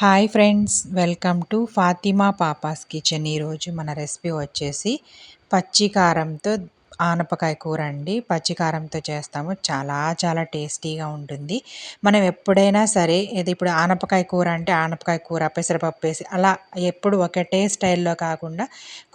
Hi friends welcome to Fatima papa's kitchen. ఈరోజు మన recipe వచ్చేసి పచ్చి కారంతో ఆనపకాయ కూర అండి. పచ్చికారంతో చేస్తాము. చాలా చాలా టేస్టీగా ఉంటుంది. మనం ఎప్పుడైనా సరే ఇది ఇప్పుడు ఆనపకాయ కూర అంటే ఆనపకాయ కూర పెసరపప్పు వేసి అలా ఎప్పుడు ఒకటే స్టైల్లో కాకుండా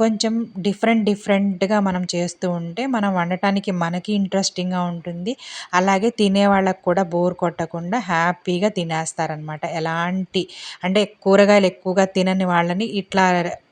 కొంచెం డిఫరెంట్ డిఫరెంట్గా మనం చేస్తూ ఉంటే మనం వండటానికి మనకి ఇంట్రెస్టింగ్గా ఉంటుంది. అలాగే తినే వాళ్ళకు కూడా బోర్ కొట్టకుండా హ్యాపీగా తినేస్తారనమాట ఎలాంటి అంటే కూరగాయలు ఎక్కువగా తినని వాళ్ళని ఇట్లా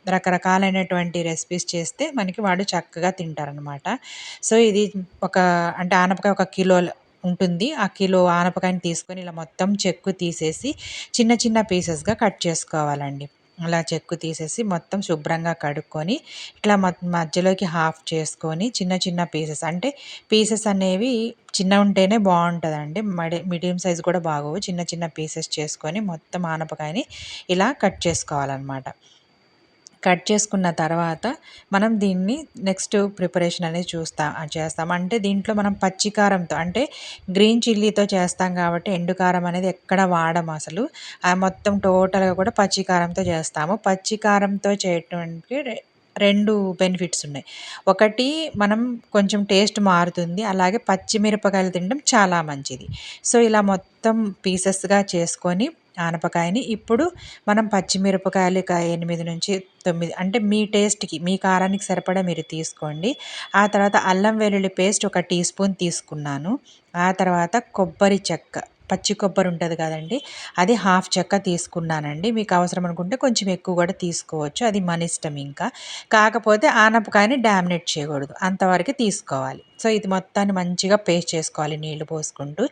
రకరకాలైనటువంటి రెసిపీస్ చేస్తే మనకి వాడు చక్కగా తింటారనమాట సో ఇది ఒక అంటే ఆనపకాయ ఒక కిలో ఉంటుంది. ఆ కిలో ఆనపకాయని తీసుకొని ఇలా మొత్తం చెక్కు తీసేసి చిన్న చిన్న పీసెస్గా కట్ చేసుకోవాలండి. అలా చెక్కు తీసేసి మొత్తం శుభ్రంగా కడుక్కొని ఇట్లా మధ్యలోకి హాఫ్ చేసుకొని చిన్న చిన్న పీసెస్ అంటే పీసెస్ అనేవి చిన్న ఉంటేనే బాగుంటుందండి. మడి మీడియం సైజ్ కూడా బాగోవు. చిన్న చిన్న పీసెస్ చేసుకొని మొత్తం ఆనపకాయని ఇలా కట్ చేసుకోవాలన్నమాట. కట్ చేసుకున్న తర్వాత మనం దీన్ని నెక్స్ట్ ప్రిపరేషన్ అనేది చూస్తాం చేస్తాం. అంటే దీంట్లో మనం పచ్చికారంతో అంటే గ్రీన్ చిల్లీతో చేస్తాం కాబట్టి ఎండుకారం అనేది ఎక్కడ వాడం అసలు. మొత్తం టోటల్గా కూడా పచ్చికారంతో చేస్తాము. పచ్చికారంతో చేయటానికి రెండు బెనిఫిట్స్ ఉన్నాయి. ఒకటి మనం కొంచెం టేస్ట్ మారుతుంది. అలాగే పచ్చిమిరపకాయలు తినడం చాలా మంచిది. సో ఇలా మొత్తం పీసెస్గా చేసుకొని ఆనపకాయని ఇప్పుడు మనం పచ్చిమిరపకాయలు ఒక ఎనిమిది నుంచి తొమ్మిది అంటే మీ టేస్ట్కి మీ కారానికి సరిపడా మీరు తీసుకోండి. ఆ తర్వాత అల్లం వెల్లుల్లి పేస్ట్ ఒక టీ స్పూన్ తీసుకున్నాను. ఆ తర్వాత కొబ్బరి చెక్క పచ్చి కొబ్బరి ఉంటుంది కదండి అది హాఫ్ చెక్క తీసుకున్నానండి. మీకు అవసరం అనుకుంటే కొంచెం ఎక్కువ కూడా తీసుకోవచ్చు అది మన ఇష్టం ఇంకా. కాకపోతే ఆనపకాయని డామినేట్ చేయకూడదు అంతవరకు తీసుకోవాలి. సో ఇది మొత్తాన్ని మంచిగా పేస్ట్ చేసుకోవాలి నీళ్ళు పోసుకుంటూ.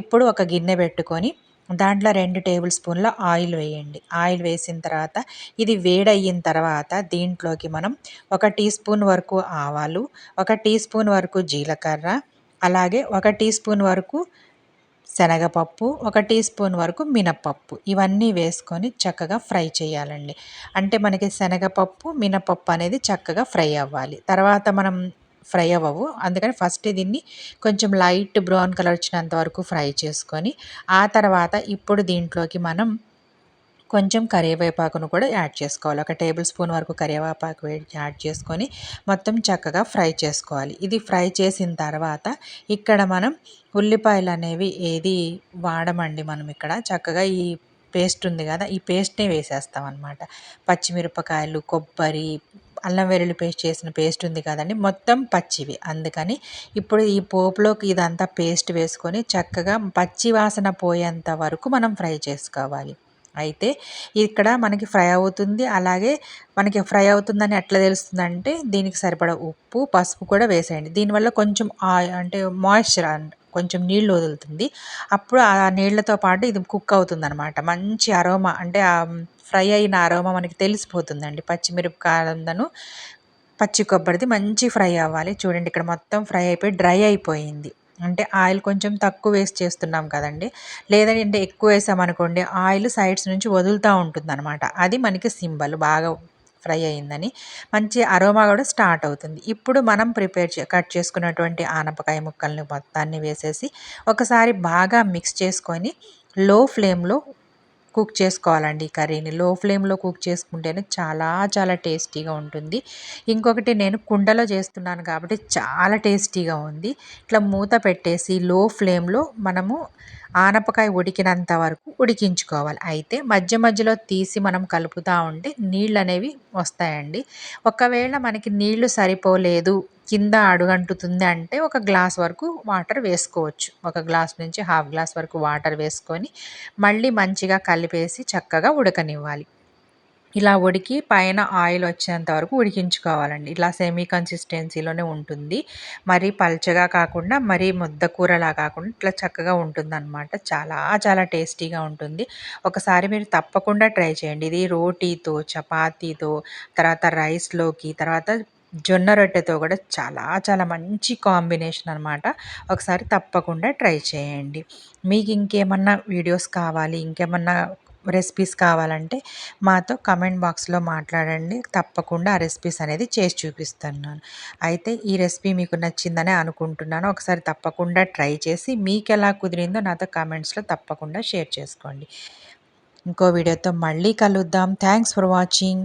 ఇప్పుడు ఒక గిన్నె పెట్టుకొని దాంట్లో రెండు టేబుల్ స్పూన్ల ఆయిల్ వేయండి. ఆయిల్ వేసిన తర్వాత ఇది వేడయిన తర్వాత దీంట్లోకి మనం ఒక టీ స్పూన్ వరకు ఆవాలు ఒక టీ స్పూన్ వరకు జీలకర్ర అలాగే ఒక టీ స్పూన్ వరకు శనగపప్పు ఒక టీ స్పూన్ వరకు మినపప్పు ఇవన్నీ వేసుకొని చక్కగా ఫ్రై చేయాలండి. అంటే మనకి శనగపప్పు మినపప్పు అనేది చక్కగా ఫ్రై అవ్వాలి. తర్వాత మనం ఫ్రై అవ్వవు. అందుకని ఫస్ట్ దీన్ని కొంచెం లైట్ బ్రౌన్ కలర్ వచ్చినంత వరకు ఫ్రై చేసుకొని ఆ తర్వాత ఇప్పుడు దీంట్లోకి మనం కొంచెం కరివేపాకును కూడా యాడ్ చేసుకోవాలి. ఒక టేబుల్ స్పూన్ వరకు కరివేపాకు యాడ్ చేసుకొని మొత్తం చక్కగా ఫ్రై చేసుకోవాలి. ఇది ఫ్రై చేసిన తర్వాత ఇక్కడ మనం ఉల్లిపాయలు అనేవి ఏది వాడమండి మనం ఇక్కడ? చక్కగా ఈ పేస్ట్ ఉంది కదా ఈ పేస్ట్నే వేసేస్తాం అనమాట పచ్చిమిరపకాయలు కొబ్బరి అల్లం వెల్లుల్లి పేస్ట్ చేసిన పేస్ట్ ఉంది కదండి మొత్తం పచ్చివి. అందుకని ఇప్పుడు ఈ పోపులోకి ఇదంతా పేస్ట్ వేసుకొని చక్కగా పచ్చి వాసన పోయేంత వరకు మనం ఫ్రై చేసుకోవాలి. అయితే ఇక్కడ మనకి ఫ్రై అవుతుంది అలాగే మనకి ఫ్రై అవుతుందని ఎట్లా తెలుస్తుందంటే దీనికి సరిపడా ఉప్పు పసుపు కూడా వేసేయండి. దీనివల్ల కొంచెం అంటే మాయిశ్చర్ కొంచెం నీళ్ళు వదులుతుంది. అప్పుడు ఆ నీళ్ళతో పాటు ఇది కుక్ అవుతుంది అనమాట మంచి అరోమా అంటే ఫ్రై అయిన అరోమా మనకి తెలిసిపోతుందండి. పచ్చిమిరపకాయలను పచ్చి కొబ్బరిది మంచి ఫ్రై అవ్వాలి. చూడండి ఇక్కడ మొత్తం ఫ్రై అయిపోయి డ్రై అయిపోయింది. అంటే ఆయిల్ కొంచెం తక్కువ వేస్ట్ చేస్తున్నాం కదండి. లేదంటే ఎక్కువ వేసామనుకోండి ఆయిల్ సైడ్స్ నుంచి వదులుతూ ఉంటుంది అనమాట అది మనకి సింబల్ బాగా ఫ్రై అయిందని. మంచి అరోమా కూడా స్టార్ట్ అవుతుంది. ఇప్పుడు మనం ప్రిపేర్ చే కట్ చేసుకున్నటువంటి ఆనపకాయ ముక్కల్ని మొత్తాన్ని వేసేసి ఒకసారి బాగా మిక్స్ చేసుకొని లో ఫ్లేమ్లో కుక్ చేసుకోవాలండి కర్రీని. లో ఫ్లేమ్లో కుక్ చేసుకుంటేనే చాలా చాలా టేస్టీగా ఉంటుంది. ఇంకొకటి నేను కుండలో చేస్తున్నాను కాబట్టి చాలా టేస్టీగా ఉంది. ఇట్లా మూత పెట్టేసి లో ఫ్లేమ్లో మనము ఆనపకాయ ఉడికినంత వరకు ఉడికించుకోవాలి. అయితే మధ్య మధ్యలో తీసి మనం కలుపుతూ ఉంటే నీళ్ళు అనేవి వస్తాయండి. ఒకవేళ మనకి నీళ్ళు సరిపోలేదు కింద అడుగంటుతుంది అంటే ఒక గ్లాస్ వరకు వాటర్ వేసుకోవచ్చు. ఒక గ్లాస్ నుంచి హాఫ్ గ్లాస్ వరకు వాటర్ వేసుకొని మళ్ళీ మంచిగా కలిపేసి చక్కగా ఉడకనివ్వాలి. ఇలా ఉడికి పైన ఆయిల్ వచ్చేంత వరకు ఉడికించుకోవాలండి. ఇలా సెమీ కన్సిస్టెన్సీలోనే ఉంటుంది. మరీ పల్చగా కాకుండా మరీ ముద్ద కూరలా కాకుండా ఇట్లా చక్కగా ఉంటుందన్నమాట. చాలా చాలా టేస్టీగా ఉంటుంది. ఒకసారి మీరు తప్పకుండా ట్రై చేయండి. ఇది రోటీతో చపాతీతో తర్వాత రైస్లోకి తర్వాత జొన్న రొట్టెతో కూడా చాలా చాలా మంచి కాంబినేషన్ అనమాట ఒకసారి తప్పకుండా ట్రై చేయండి. మీకు ఇంకేమన్నా వీడియోస్ కావాలి ఇంకేమన్నా రెసిపీస్ కావాలంటే మాతో కమెంట్ బాక్స్లో మాట్లాడండి. తప్పకుండా ఆ రెసిపీస్ అనేది చేసి చూపిస్తున్నాను. అయితే ఈ రెసిపీ మీకు నచ్చిందని అనుకుంటున్నాను. ఒకసారి తప్పకుండా ట్రై చేసి మీకు ఎలా కుదిరిందో నాతో కామెంట్స్లో తప్పకుండా షేర్ చేసుకోండి. ఇంకో వీడియోతో మళ్ళీ కలుద్దాం. Thanks for watching.